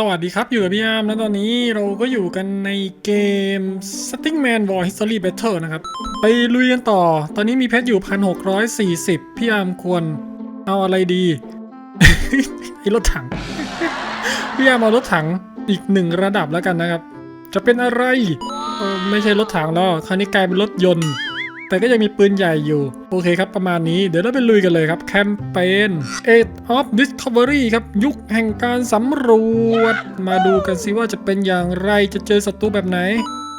สวัสดีครับ อยู่กับพี่อาร์มแล้วตอนนี้เราก็อยู่กันในเกม Stingman War History Battle นะครับ ไปลุยกันต่อ ตอนนี้มีเพชรอยู่ 1640 พี่อาร์มควรเอาอะไรดี ไอ้รถถัง พี่อาร์มเอารถถังอีกหนึ่งระดับแล้วกันนะครับ จะเป็นอะไร ไม่ใช่รถถังแล้วคราวนี้กลายเป็นรถยนต์ แต่ก็ยังมีปืนใหญ่อยู่ โอเคครับประมาณนี้เดี๋ยวเราไปลุยกันเลยครับ แคมเปญ Age of Discovery ครับ ยุคแห่งการสำรวจ มาดูกันสิว่าจะเป็นอย่างไรจะเจอศัตรูแบบไหน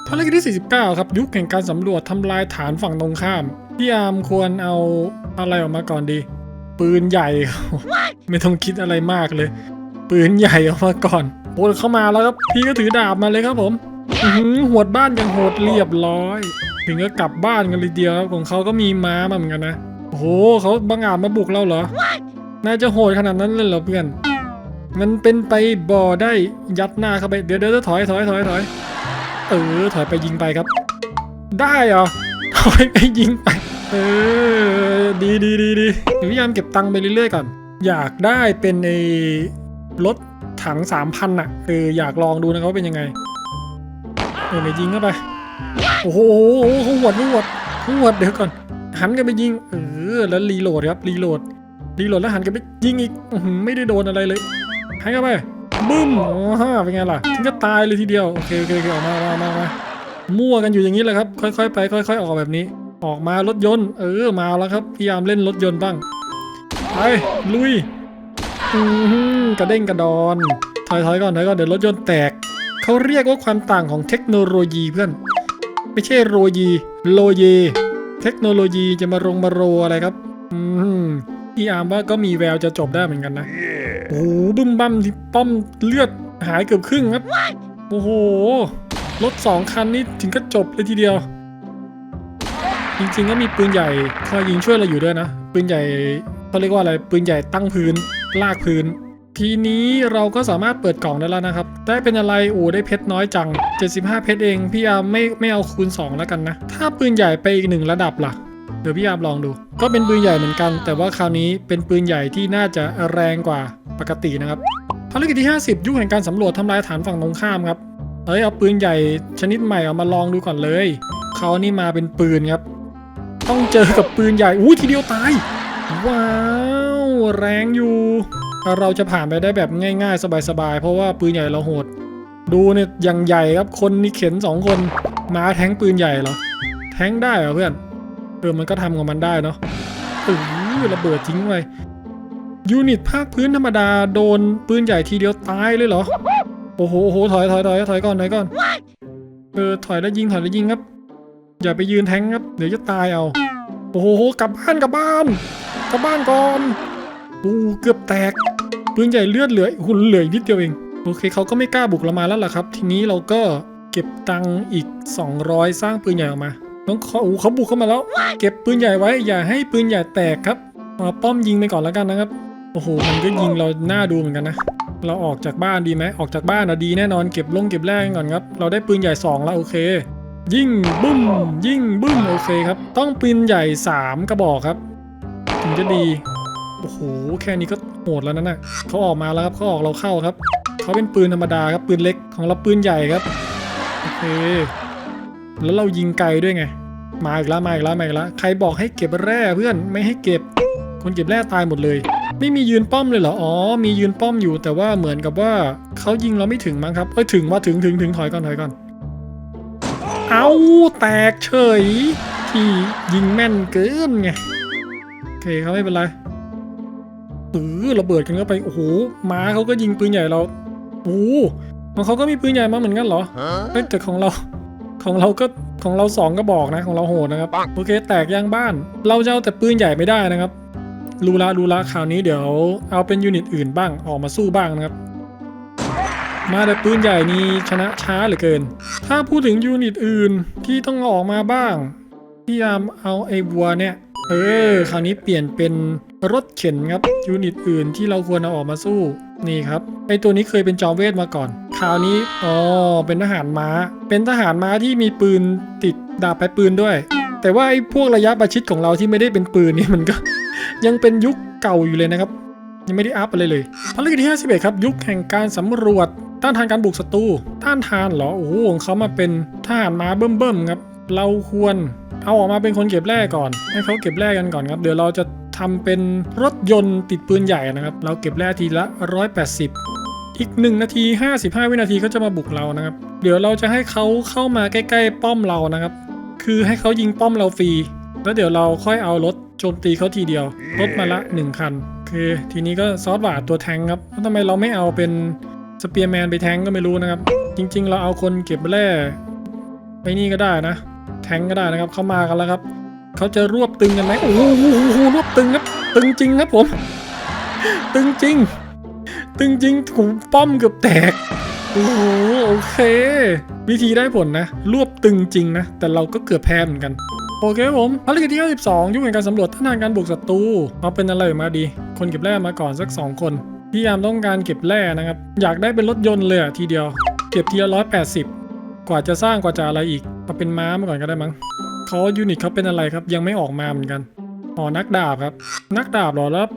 ภารกิจที่ 49 ครับ ยุคแห่งการสำรวจทำลายฐานฝั่งตรงข้าม พี่อาร์มควรเอาอะไรออกมาก่อนดี ปืนใหญ่ ไม่ต้องคิดอะไรมากเลย ปืนใหญ่ออกมาก่อนโอนเข้ามาแล้วครับ พี่ก็ถือดาบมาเลยครับผม อื้อหือหวดบ้านอย่างโหดเรียบร้อย ถึงก็กลับบ้านกันเลยเดียวครับของเขาก็มีม้ามาเหมือนกันนะโอ้โหเขาบังอาจมาบุกเราเหรอน่าจะโหดขนาดนั้นเลยเหรอเพื่อน มันเป็นไปบ่อได้ยัดหน้าเข้าไปเดี๋ยวเดี๋ยวถอยถอยถอยถอยเออถอยไปยิงไปครับ ได้เหรอถอยไปยิงไปเออดีดีดีดีเดี๋ยวพยายามเก็บตังค์ไปเรื่อยๆก่อน อยากได้เป็นไอ้รถถังสามพันอะเอออยากลองดูนะครับว่าเป็นยังไง เออไปยิงเข้าไป โอ้โหเขาหวดเขาหวดเขาหวดเดี๋ยวก่อน หันกันไปยิง เออ แล้วรีโหลดครับ รีโหลด รีโหลดแล้วหันกันไปยิงอีกอไม่ได้โดนอะไรเลยให้เข้าไป บึ้มอ๋อเป็นไงล่ะถึงก็ตายเลยทีเดียว โอเคโอเคอออกมามามามามั่วกันอยู่อย่างนี้แหละครับ ค่อยๆไป ค่อย ๆ ออกแบบนี้ ออกมารถยนต์ เออ มาแล้วครับ พยายามเล่นรถยนต์บ้าง ไป ลุยกระเด้งกระดอนถอยถอยก่อนถอยก่อนเดี๋ยวรถยนต์แตก เขาเรียกว่าความต่างของเทคโนโลยีเพื่อน ไม่ใช่โรยีโลเย เทคโนโลยีจะมารงมาโรอะไรครับ อืมพี่อาร์มว่าก็มีแววจะจบได้เหมือนกันนะ โอ้โหบึ้มบั้มที่ป้อมเลือดหายเกือบครึ่งครับ โอ้โห รถสองคันนี้ถึงก็จบเลยทีเดียว จริงๆก็มีปืนใหญ่คอยยิงช่วยเราอยู่ด้วยนะ ปืนใหญ่เขาเรียกว่าอะไร ปืนใหญ่ตั้งพื้น ลากพื้น ทีนี้เราก็สามารถเปิดกล่องได้แล้วนะครับ ได้เป็นอะไรโอ้ได้เพชรน้อยจัง 75 เพชรเอง พี่อามไม่ไม่เอาคูณ 2 แล้วกันนะ ถ้าปืนใหญ่ไปอีกหนึ่งระดับล่ะ เดี๋ยวพี่อามลองดู ก็เป็นปืนใหญ่เหมือนกัน แต่ว่าคราวนี้เป็นปืนใหญ่ที่น่าจะแรงกว่าปกตินะครับภารกิจที่ 50 ยุคแห่งการสำรวจทำลายฐานฝั่งตรงข้ามครับเอ้ยเอาปืนใหญ่ชนิดใหม่เอามาลองดูก่อนเลยเขานี่มาเป็นปืนครับ ต้องเจอกับปืนใหญ่อู้ทีเดียวตาย ว้าว แรงอยู่ เราจะผ่านไปได้แบบง่ายๆ สบายๆ เพราะว่าปืนใหญ่เราโหด ดูเนี่ยอย่างใหญ่ครับคนนี่เข็นสองคนมาแทงปืนใหญ่เหรอ แทงได้เหรอเพื่อนเออมันก็ทำของมันได้เนาะเออระเบิดทิ้งไว้ยูนิตภาคพื้นธรรมดาโดนปืนใหญ่ทีเดียวตายเลยเหรอ โอ้โหโอ้โหถอยถอยถอยถอยก่อนถอยก่อนเออถอยแล้วยิงถอยแล้วยิงครับ อย่าไปยืนแทงครับ เดี๋ยวจะตายเอา โอ้โหกลับบ้านกลับบ้านกลับบ้านก่อน ปูเกือบแตก ปืนใหญ่เลือดเหลือหุ่นเหลืออีกนิดเดียวเอง โอเคเขาก็ไม่กล้าบุกเรามาแล้วล่ะครับ ทีนี้เราก็เก็บตังค์อีก 200 สร้างปืนใหญ่ออกมาต้องเขาอู้เขาบุกเข้ามาแล้ว เก็บปืนใหญ่ไว้ อย่าให้ปืนใหญ่แตกครับมาป้อมยิงไปก่อนแล้วกันนะครับ โอ้โห มันก็ยิงเราหน้าดูเหมือนกันนะ เราออกจากบ้านดีไหมออกจากบ้านอะดีแน่นอน เก็บลงเก็บแรงก่อนครับ เราได้ปืนใหญ่สองแล้วโอเค ยิ่งบึ้ม ยิ่งบึ้มโอเคครับ ต้องปืนใหญ่สามกระบอกครับ ถึงจะดี โอ้โหแค่นี้ก็โหดแล้วนั่นน่ะเขาออกมาแล้วครับเขาออกเราเข้าครับเขาเป็นปืนธรรมดาครับปืนเล็กของเราปืนใหญ่ครับโอเคแล้วเรายิงไกลด้วยไง มาอีกแล้วมาอีกแล้วมาอีกแล้วใครบอกให้เก็บแร่เพื่อนไม่ให้เก็บ คนเก็บแร่ตายหมดเลย ไม่มียืนป้อมเลยเหรออ๋อมียืนป้อมอยู่แต่ว่าเหมือนกับว่าเขายิงเราไม่ถึงมั้งครับเอ้ยถึงว่าถึงถึงถึงถอยก่อนถอยก่อนเอาแตกเฉยที่ยิงแม่นเกินไงโอเคเขาไม่เป็นไร ออระเบิดกันเข้าไปโอ้โหม้าเขาก็ยิงปืนใหญ่เราโอ้โหของเขาก็มีปืนใหญ่มาเหมือนกันเหรอเอ้ยแต่ของเราของเราก็ของเราสองก็บอกนะของเราโหดนะครับโอเค แตกยางบ้าน เราจะเอาแต่ปืนใหญ่ไม่ได้นะครับรู้ละรู้ละคราวนี้เดี๋ยวเอาเป็นยูนิตอื่นบ้างออกมาสู้บ้างนะครับ มาแต่ปืนใหญ่นี่ชนะช้าเหลือเกิน ถ้าพูดถึงยูนิตอื่นที่ต้องออกมาบ้างพยายามเอาไอ้วัวเนี่ย เออ คราวนี้เปลี่ยนเป็นรถเข็นครับยูนิตอื่นที่เราควรเอาออกมาสู้นี่ครับไอตัวนี้เคยเป็นจอมเวทมาก่อน คราวนี้อ๋อเป็นทหารม้า เป็นทหารม้าที่มีปืนติดดาบไปปืนด้วย แต่ว่าไอพวกระยะประชิดของเราที่ไม่ได้เป็นปืนนี่มันก็ ยังเป็นยุคเก่าอยู่เลยนะครับ ยังไม่ได้อัพอะไรเลยภารกิจที่51ครับ ยุคแห่งการสำรวจต้านทานการบุกศัตรูต้านทานเหรอโอ้โหของเขามาเป็นทหารม้าเบิ่มๆครับ เราควร เอาออกมาเป็นคนเก็บแร่ก่อน ให้เขาเก็บแร่กันก่อนครับ เดี๋ยวเราจะทำเป็นรถยนต์ติดปืนใหญ่นะครับ เราเก็บแร่ทีละ 180 อีก 1 นาที 55 วินาทีก็จะมาบุกเรานะครับ เดี๋ยวเราจะให้เขาเข้ามาใกล้ ๆ ป้อมเรานะครับ คือให้เขายิงป้อมเราฟรี แล้วเดี๋ยวเราค่อยเอารถโจมตีเขาทีเดียว รถมาละ 1 คันคือทีนี้ก็ซอสบาดตัวแทงครับแล้วทำไมเราไม่เอาเป็นสเปียร์แมนไปแทงก็ไม่รู้นะครับ จริง ๆ เราเอาคนเก็บแร่ไปนี่ก็ได้นะ แทงก็ได้นะครับเขามากันแล้วครับเขาจะรวบตึงกันไหมโอ้โหรวบตึงครับ ตึงจริงครับผม ตึงจริง ตึงจริงถูกป้อมเกือบแตกโอ้โหโอเค วิธีได้ผลนะ รวบตึงจริงนะ แต่เราก็เกือบแพ้เหมือนกัน โอเคผมภารกิจที่52ยุ่งในการสำรวจท่านานการบุกศัตรูเอาเป็นอะไรมาดี คนเก็บแร่มาก่อนสัก 2 คนพี่ยามต้องการเก็บแร่นะครับ อยากได้เป็นรถยนต์เลยทีเดียว เก็บทีละร้อยแปดสิบ กว่าจะสร้างกว่าจะอะไรอีกเอาเป็นม้ามาก่อนก็ได้มั้งเขายูนิตเขาเป็นอะไรครับ ยังไม่ออกมาเหมือนกันอ๋อนักดาบครับ นักดาบหรอแล้ว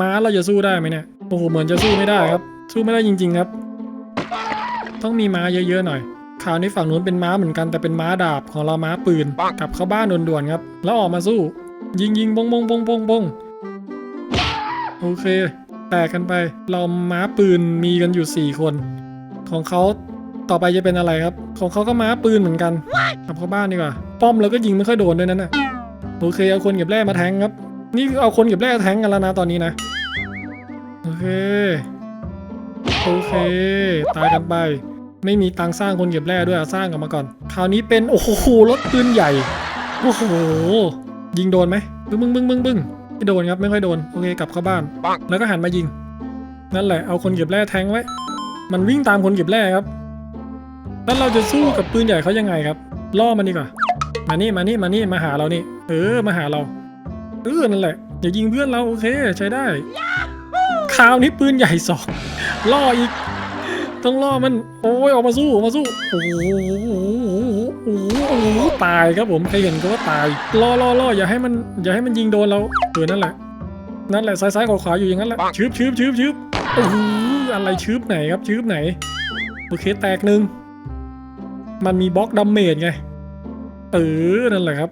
ม้าเราจะสู้ได้ไหมเนี่ยโอ้โหเหมือนจะสู้ไม่ได้ครับ สู้ไม่ได้จริง ๆครับ ต้องมีม้าเยอะๆหน่อยคราวนี้ฝั่งนู้นเป็นม้าเหมือนกันแต่เป็นม้าดาบของเราม้าปืนกลับเข้าบ้านด่วนๆครับ แล้วออกมาสู้ ยิงยิงบงบงบงบงบงโอเค แตกกันไป เราม้าปืนมีกันอยู่ 4 คน ของเขา ต่อไปจะเป็นอะไรครับ ของเขาก็ม้าปืนเหมือนกันกลับเข้าบ้านดีกว่า ป้อมเราก็ยิงไม่ค่อยโดนด้วยนั่นน่ะโอเคเอาคนเก็บแร่มาแทงครับ นี่คือเอาคนเก็บแร่แทงกันแล้วนะตอนนี้นะ โอเค โอเค ตายกันไป ไม่มีตังสร้างคนเก็บแร่ด้วยอะสร้างกันมาก่อน คราวนี้เป็นโอ้โหรถปืนใหญ่ โอ้โห ยิงโดนไหมบึ้งบึ้งบึ้งบึ้งบึ้งไม่โดนครับไม่ค่อยโดน โอเคกลับเข้าบ้าน แล้วก็หันมายิง นั่นแหละเอาคนเก็บแร่แทงไว้ มันวิ่งตามคนเก็บแร่ครับ แล้วเราจะสู้กับปืนใหญ่เขายังไงครับ ล่อมันดีกว่า มานี่มานี่มานี่มาหาเรานี่ เออมาหาเรา เออนั่นแหละ อย่ายิงเพื่อนเราโอเคใช้ได้ คราวนี้ปืนใหญ่สองล่ออีก ต้องล่อมัน โอ้ยออกมาสู้ออกมาสู้ โอ้โหโอ้โหโอ้โหตายครับผมใครเห็นก็ว่าตาย ล่อล่อล่ออย่าให้มันอย่าให้มันยิงโดนเราเออนั่นแหละ นั่นแหละซ้ายซ้ายขวาขวาอยู่อย่างนั้นแหละชืบชืบชืบชืบโอ้โหอะไรชืบไหนครับชืบไหนโอเคแตกหนึ่ง มันมีบล็อกดัมเมจไง เออ นั่นแหละครับ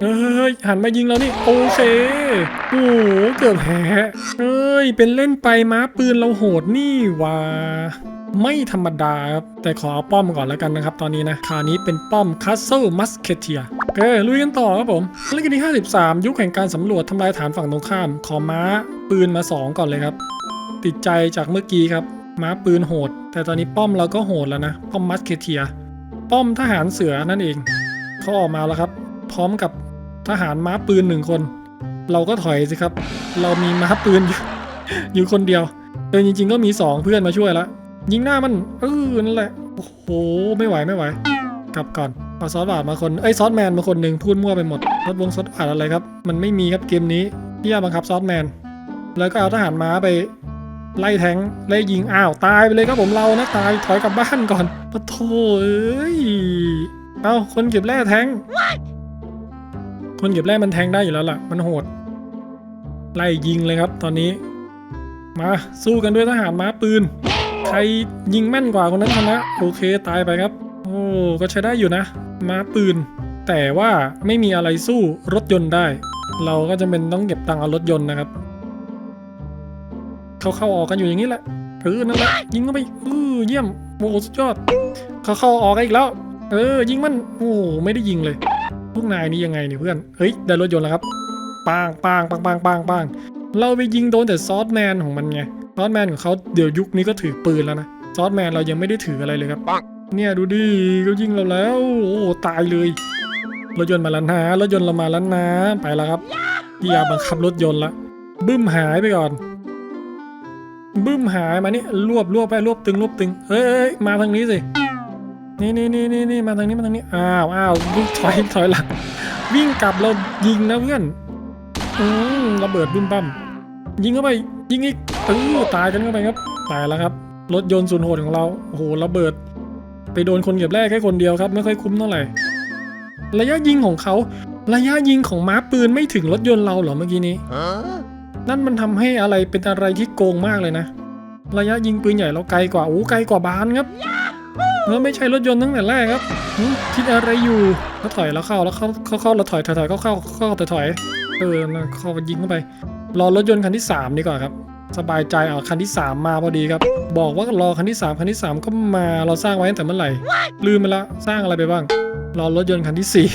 เฮ้ย หันมายิงเรานี่ โอเค โอ้โห เกือบแพ้เอ้ย เป็นเล่นไปม้าปืนเราโหดนี่ว่า ไม่ธรรมดาครับ แต่ขอเอาป้อมก่อนแล้วกันนะครับ ตอนนี้นะคราวนี้เป็นป้อม Castle Musketeer โอเค ลุยกันต่อครับผมภารกิจที่ 53 ยุคแห่งการสำรวจทำลายฐานฝั่งตรงข้าม ขอม้าปืนมา 2 ก่อนเลยครับ ติดใจจากเมื่อกี้ครับ ม้าปืนโหด แต่ตอนนี้ป้อมเราก็โหดแล้วนะ ป้อมมัสเคเทีย ป้อมทหารเสือนั่นเองเขาออกมาแล้วครับ พร้อมกับทหารม้าปืนหนึ่งคน เราก็ถอยสิครับ เรามีม้าปืนอยู่อยู่คนเดียวเออจริง ๆ ก็มีสองเพื่อนมาช่วยแล้วยิงหน้ามันเออนั่นแหละโอ้โหไม่ไหวไม่ไหวกลับก่อนเอาซอสบาดมาคนเอ้ยซอสแมนมาคนหนึ่งพูดมั่วไปหมดรถวงซอสบาดอะไรครับ มันไม่มีครับเกมนี้พี่อาบังคับซอสแมนแล้วก็เอาทหารม้าไป ไล่แทงไล่ยิงอ้าวตายไปเลยครับผมเรานะตายถอยกลับบ้านก่อนปะโถเอ้ยเอาคนเก็บแร่แทงคนเก็บแร่มันแทงได้อยู่แล้วล่ะ มันโหด ไล่ยิงเลยครับ ตอนนี้ มาสู้กันด้วยทหารม้าปืน ใครยิงแม่นกว่าคนนั้นชนะโอเคตายไปครับ โอ้ก็ใช้ได้อยู่นะ ม้าปืน แต่ว่าไม่มีอะไรสู้รถยนต์ได้ เราก็จะเป็นต้องเก็บตังค์เอารถยนต์นะครับ เขาเข้าออกกันอยู่อย่างนี้แหละเออนั่นแหละยิงเข้าไปเออเยี่ยมโอ้โหสุดยอด เขาเข้าออกกันอีกแล้ว เออ ยิงมันโอ้ไม่ได้ยิงเลย พวกนายนี่ยังไงเนี่ยเพื่อนเฮ้ยได้รถยนต์แล้วครับปางปางปางปางปางปางเราไปยิงโดนแต่ซอสแมนของมันไงซอสแมนของเขาเดี๋ยวยุคนี้ก็ถือปืนแล้วนะซอสแมนเรายังไม่ได้ถืออะไรเลยครับเนี่ยดูดิเขายิงเราแล้ว โอ้ตายเลยรถยนต์มาแล้วนะรถยนต์เรามาแล้วนะไปแล้วครับพี่ยาบังคับรถยนต์ละบึ้มหายไปก่อน บึ้มหายมานี่รวบรวบไปรวบตึงรวบตึงเฮ้ยมาทางนี้สินี่นี่นี่นี่นี่มาทางนี้มาทางนี้อ้าวอ้าวถอยถอยหลังวิ่งกลับเรายิงนะเพื่อนอืมระเบิดบึ้มบั้มยิงเข้าไปยิงอีกเออตายกันเข้าไปครับตายแล้วครับ รถยนต์สูนโหดของเราโอ้โหระเบิด ไปโดนคนเก็บแรกแค่คนเดียวครับ ไม่ค่อยคุ้มเท่าไหร่ระยะยิงของเขา ระยะยิงของม้าปืนไม่ถึงรถยนต์เราเหรอเมื่อกี้นี้ นั่นมันทำให้อะไรเป็นอะไรที่โกงมากเลยนะ ระยะยิงปืนใหญ่เราไกลกว่าโอ้ไกลกว่าบานครับแล้วไม่ใช่รถยนต์ตั้งแต่แรกครับคิดอะไรอยู่แล้วถอยแล้วเข้าแล้วเข้าเข้าเข้าแล้วถอยถอยถอยเข้าเข้าเข้าถอยถอยเออนเข้ายิงเข้าไป รอรถยนต์คันที่สามดีกว่าครับ สบายใจเอาคันที่สามมาพอดีครับ บอกว่ารอคันที่สามคันที่สามก็มาเราสร้างไว้ตั้งแต่เมื่อไหร่ ลืมไปละสร้างอะไรไปบ้าง รอรถยนต์คันที่สี่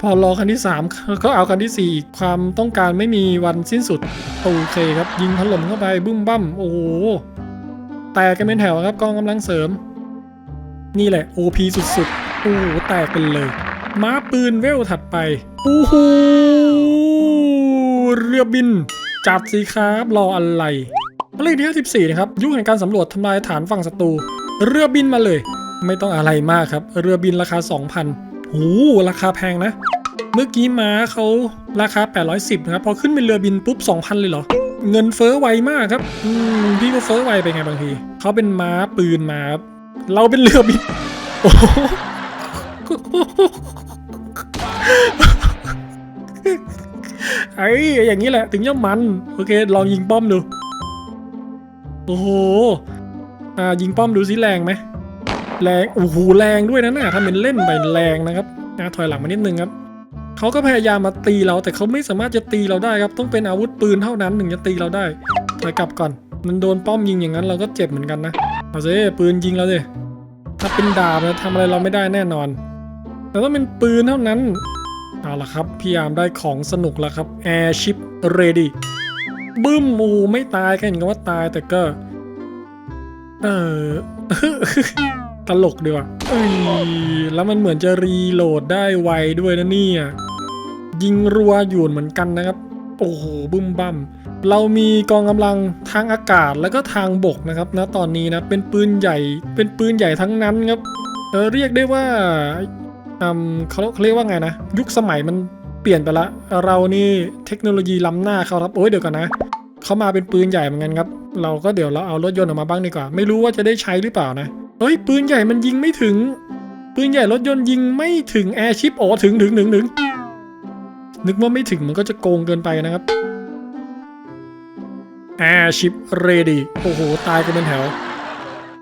พอรอคันที่ 3 ก็เอาคันที่4อีกความต้องการไม่มีวันสิ้นสุด โอเคครับ ยิงถล่มเข้าไปบึ้มบั้มโอ้โหแตกกันเป็นแถวครับกองกำลังเสริม นี่แหละ OP สุดๆ โอ้โหแตกกันเลย ม้าปืนเวลถัดไปโอ้โหเรือบิน จัดสิครับรออะไรเลขที่ 54 นะครับ ยุคแห่งการสำรวจทำลายฐานฝั่งศัตรูเรือบินมาเลย ไม่ต้องอะไรมากครับ เรือบินราคา 2,000 โอ้ราคาแพงนะ เมื่อกี้ม้าเขาราคา 810 นะครับ พอขึ้นเป็นเรือบินปุ๊บ 2,000 เลยเหรอ เงินเฟ้อไวมากครับ อืม พี่ก็เฟ้อไวไปไงบางที เขาเป็นม้าปืนมาครับ เราเป็นเรือบิน โอ้โหไอ้อย่างนี้แหละ ถึงจะมัน โอเค ลองยิงป้อมดู โอ้โห อ่า ยิงป้อมดูสิแรงไหม แรงโอ้โหแรงด้วยนะน่ะทำเป็นเล่นไปแรงนะครับนะถอยหลังมานิดนึงครับเขาก็พยายามมาตีเราแต่เขาไม่สามารถจะตีเราได้ครับ ต้องเป็นอาวุธปืนเท่านั้นถึงจะตีเราได้ถอยกลับก่อน มันโดนป้อมยิงอย่างนั้นเราก็เจ็บเหมือนกันนะเอาสิปืนยิงเราสิถ้าเป็นดาบนะทำอะไรเราไม่ได้แน่นอน แต่ต้องเป็นปืนเท่านั้นเอาละครับพี่ยามได้ของสนุกแล้วครับ Airship Ready บึ้มโอ้ไม่ตายแค่เห็นกันว่าตายแต่ก็ เออ ตลกดีว่ะเอ้ยแล้วมันเหมือนจะรีโหลดได้ไวด้วยนะเนี่ยยิงรัวอยู่เหมือนกันนะครับ โอ้โหบึ้มบั้มเรามีกองกำลังทางอากาศแล้วก็ทางบกนะครับนะตอนนี้นะเป็นปืนใหญ่เป็นปืนใหญ่ทั้งนั้นครับเออเรียกได้ว่าอืมเขาเขาเรียกว่าไงนะ ยุคสมัยมันเปลี่ยนไปละ เรานี่เทคโนโลยีล้ำหน้าเขาครับโอ้ยเดี๋ยวก่อนนะเขามาเป็นปืนใหญ่เหมือนกันครับ เราก็เดี๋ยวเราเอารถยนต์ออกมาบ้างดีกว่า ไม่รู้ว่าจะได้ใช้หรือเปล่านะ เฮ้ย ปืนใหญ่มันยิงไม่ถึง ปืนใหญ่รถยนต์ยิงไม่ถึงแอร์ชิปโอถึงถึงถึงถึงนึกว่าไม่ถึงมันก็จะโกงเกินไปนะครับ Airship Ready โอ้โห ตายกันเป็นแถว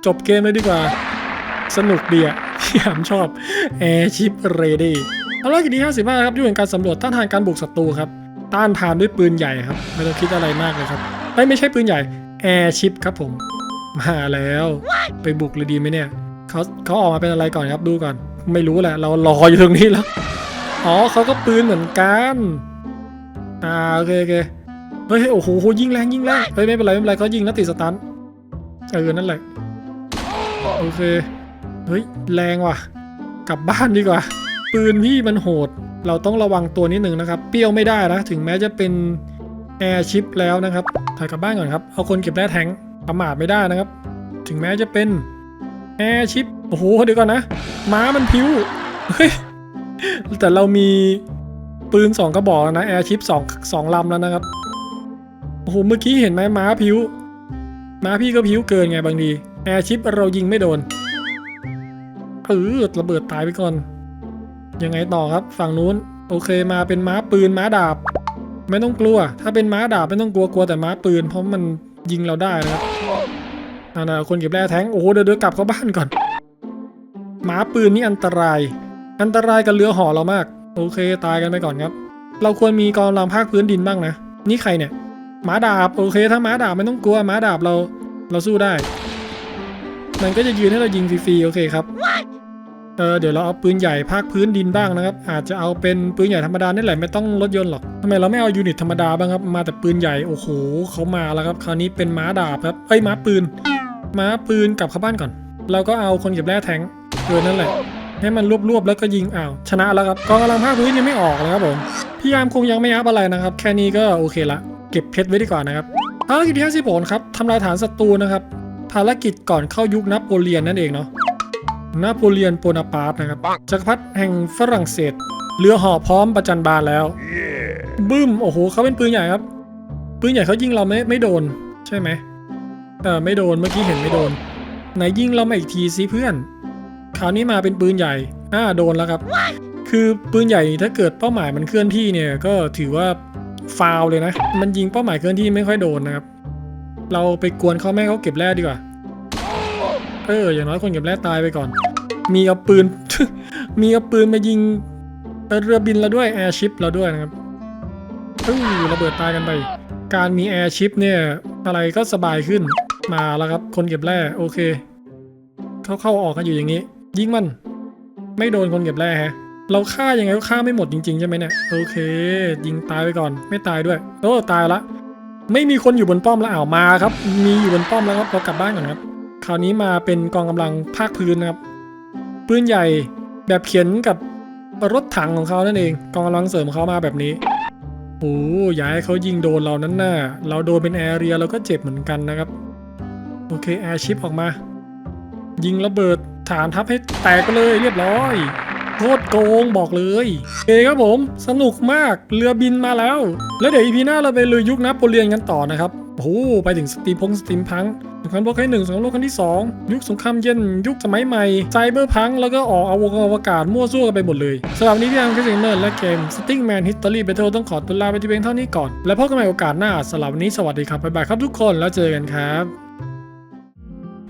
จบเกมเลยดีกว่า สนุกดีอะพี่หามชอบ Airship Ready ภารกิจที่55 ครับยุ่งในการสำรวจต้านทานการบุกศัตรูครับ ต้านทานด้วยปืนใหญ่ครับ ไม่ต้องคิดอะไรมากเลยครับเอ้ยไม่ใช่ปืนใหญ่ Airship ครับผม มาแล้ว ไปบุกเลยดีไหมเนี่ยเขาเขาออกมาเป็นอะไรก่อนครับดูก่อน ไม่รู้แหละ เรารออยู่ตรงนี้แล้วอ๋อเขาก็ปืนเหมือนกันอ่าโอเคโอเคเฮ้ยโอ้โหยิงแรงยิงแรงเฮ้ยไม่เป็นไรไม่เป็นไรเขายิงแล้วติดสตันเออนั่นแหละโอเคเฮ้ยแรงว่ะ กลับบ้านดีกว่า ปืนพี่มันโหด เราต้องระวังตัวนิดหนึ่งนะครับเปรี้ยวไม่ได้นะถึงแม้จะเป็นแอร์ชิปแล้วนะครับถอยกลับบ้านก่อนครับเอาคนเก็บแร่แทงประมาทไม่ได้นะครับ ถึงแม้จะเป็นแอร์ชิปโอ้โหเดี๋ยวก่อนนะม้ามันพิ้วเฮ้ยแต่เรามีปืนสองกระบอกนะแอร์ชิปสองสองลำแล้วนะครับโอ้โหเมื่อกี้เห็นไหมม้าพิ้วม้าพี่ก็พิ้วเกินไงบางทีแอร์ชิปเรายิงไม่โดนเออระเบิดตายไปก่อน ยังไงต่อครับฝั่งนู้น โอเคมาเป็นม้าปืนม้าดาบ ไม่ต้องกลัว ถ้าเป็นม้าดาบไม่ต้องกลัวกลัวแต่ม้าปืน เพราะมันยิงเราได้นะครับ อ่านคนเก็บแร่แท้งโอ้โหเดี๋ยวเดี๋ยวกลับเข้าบ้านก่อน หมาปืนนี่อันตราย อันตรายกับเรือห่อเรามาก โอเค ตายกันไปก่อนครับ เราควรมีกองลังภาคพื้นดินบ้างนะ นี่ใครเนี่ยหมาดาบโอเค ถ้าหมาดาบไม่ต้องกลัวหมาดาบเราเราสู้ได้ มันก็จะยืนให้เรายิงฟรีๆโอเคครับเออเดี๋ยวเราเอาปืนใหญ่ภาคพื้นดินบ้างนะครับ อาจจะเอาเป็นปืนใหญ่ธรรมดานี่แหละไม่ต้องรถยนต์หรอกทำไมเราไม่เอายูนิตธรรมดาบ้างครับ มาแต่ปืนใหญ่โอ้โหเขามาแล้วครับ คราวนี้เป็นม้าดาบครับเอ้ยม้าปืน ม้าปืนกลับเข้าบ้านก่อน เราก็เอาคนเก็บแร่แทงค์เออนั่นแหละ ให้มันรวบๆแล้วก็ยิงอ้าวชนะแล้วครับกองกำลังภาคพื้นยังไม่ออกเลยครับผมพี่ยามคงยังไม่อัพอะไรนะครับ แค่นี้ก็โอเคละเก็บเพชรไว้ดีกว่านะครับภารกิจที่50ผลครับทำลายฐานศัตรูนะครับ ภารกิจก่อนเข้ายุคนโปเลียนนั่นเองเนาะนโปเลียนโปนาปาร์ตนะครับจักรพรรดิแห่งฝรั่งเศสเรือห่อพร้อมประจันบานแล้วบึ้มโอ้โหเขาเป็นปืนใหญ่ครับ ปืนใหญ่เขายิงเราไม่ไม่โดน ใช่ไหม เออไม่โดนเมื่อกี้เห็นไม่โดนไหนยิงเรามาอีกทีสิเพื่อน คราวนี้มาเป็นปืนใหญ่อ่าโดนแล้วครับ คือปืนใหญ่ถ้าเกิดเป้าหมายมันเคลื่อนที่เนี่ยก็ถือว่าฟาวเลยนะ มันยิงเป้าหมายเคลื่อนที่ไม่ค่อยโดนนะครับ เราไปกวนเขาแม่เขาเก็บแร่ดีกว่า เอออย่างน้อยคนเก็บแร่ตายไปก่อน มีเอาปืน มีเอาปืนมายิงเรือบินเราด้วยแอร์ชิพเราด้วยนะครับอู้ระเบิดตายกันไป การมีแอร์ชิพเนี่ยอะไรก็สบายขึ้น มาแล้วครับ คนเก็บแร่โอเคเขาเข้าออกกันอยู่อย่างนี้ ยิงมัน ไม่โดนคนเก็บแร่ฮะเราฆ่ายังไงก็ฆ่าไม่หมดจริงๆใช่ไหมเนี่ยโอเค ยิงตายไปก่อน ไม่ตายด้วยโอ้ตายละ ไม่มีคนอยู่บนป้อมแล้วอ้าวมาครับ มีอยู่บนป้อมแล้วครับเรากลับบ้านก่อนครับ คราวนี้มาเป็นกองกำลังภาคพื้นนะครับปืนใหญ่แบบเขียนกับรถถังของเขานั่นเอง กองกำลังเสริมเขามาแบบนี้โอ้ย่าให้เขายิงโดนเรานั้นน่ะเราโดนเป็นแอเรียเราก็เจ็บเหมือนกันนะครับ โอเคแอร์ชิปออกมา ยิงระเบิดฐานทัพให้แตกไปเลยเรียบร้อยโคตรโกงบอกเลยโอเคครับผมสนุกมากเรือบินมาแล้ว แล้วเดี๋ยวอีพีหน้าเราไปเลยยุคนโปเลียนกันต่อนะครับโอ้โหไปถึงสตีมพงสตีมพังสงครามโลกครั้งที่หนึ่งสงครามโลกครั้งที่สองยุคสงครามเย็นยุคสมัยใหม่ไซเบอร์พังแล้วก็ออกอวกาศอวกาศมั่วซั่วกันไปหมดเลยสำหรับวันนี้พี่อังคือสิงเนิร์และเกม Stingman History Battle ต้องขอตัวลาไปที่เพียงเท่านี้ก่อน แล้วพบกันใหม่โอกาสหน้าสำหรับวันนี้สวัสดีครับบ๊ายบายครับทุกคนแล้วเจอกันครับ